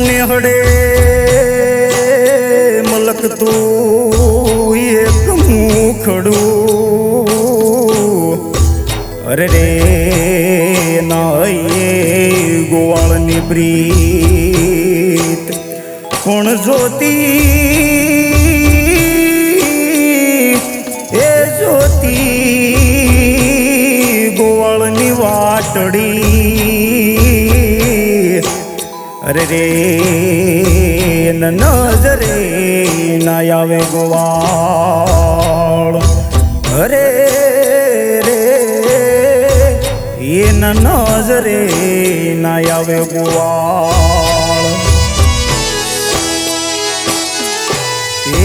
નેહડે મલકતું એક મુખડું અરે રે નાયે ગોવાળની પ્રીત કોણ જોતી એ જોતી ગોવાળની વાટડી અરે રે નજરે ના આવે ગોવાળ. અરે રે, એ નજરે ના આવે ગોવાળ.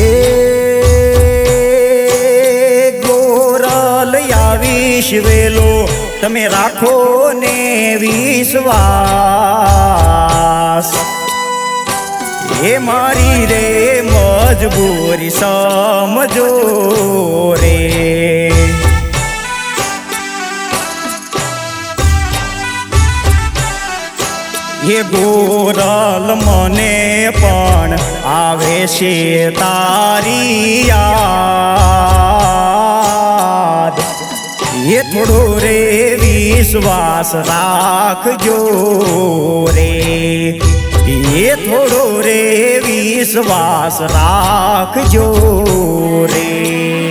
એ ગોરાલ આવીશ વેલો, તમે રાખો ને વિશ્વાસ એ મારી રે મજબૂરી સમજો રે. એ ગોરલ મને પણ આવે છે તારી યાદ. એ થોડો રે વિશ્વાસ રાખજો રે. એ થોડો રે વિશ્વાસ રાખજો રે.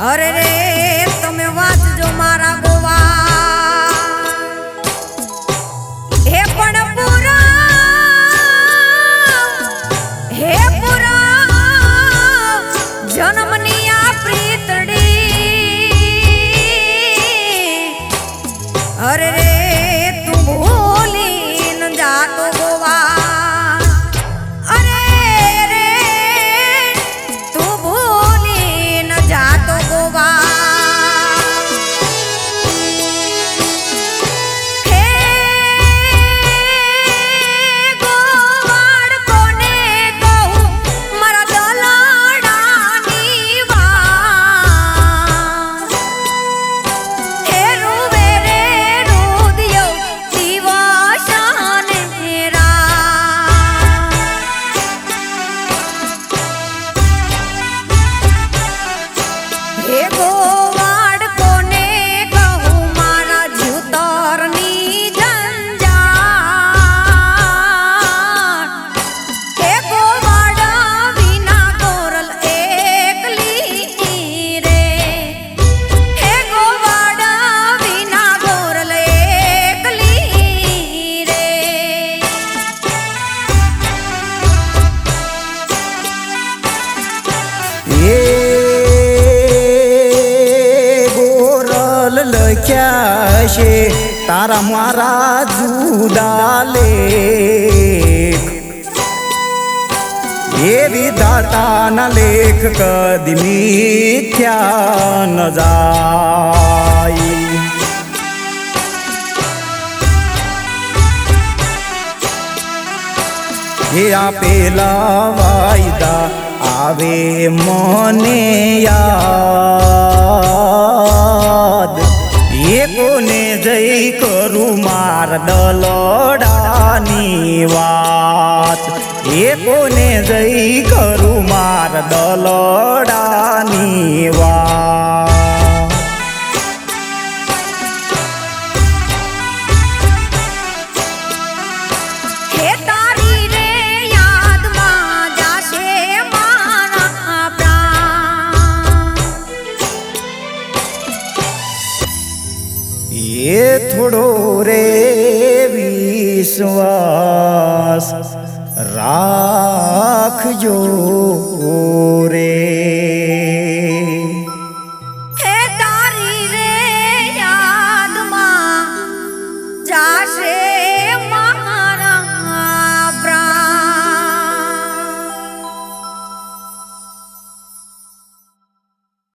અરે રે તમે વાંચજો મારા હે ગોવાડ લખ્યા છે? તારા મારા જુદા એવી દાતાના લેખ કદી મિથ્યા ન જાય. એ આપેલા વાયદા આવે મને યાદ. मारदलोडानी वात एकोने जई करू मारदलोडानी वात थोडो रे વિશ્વાસ રાખજો રે.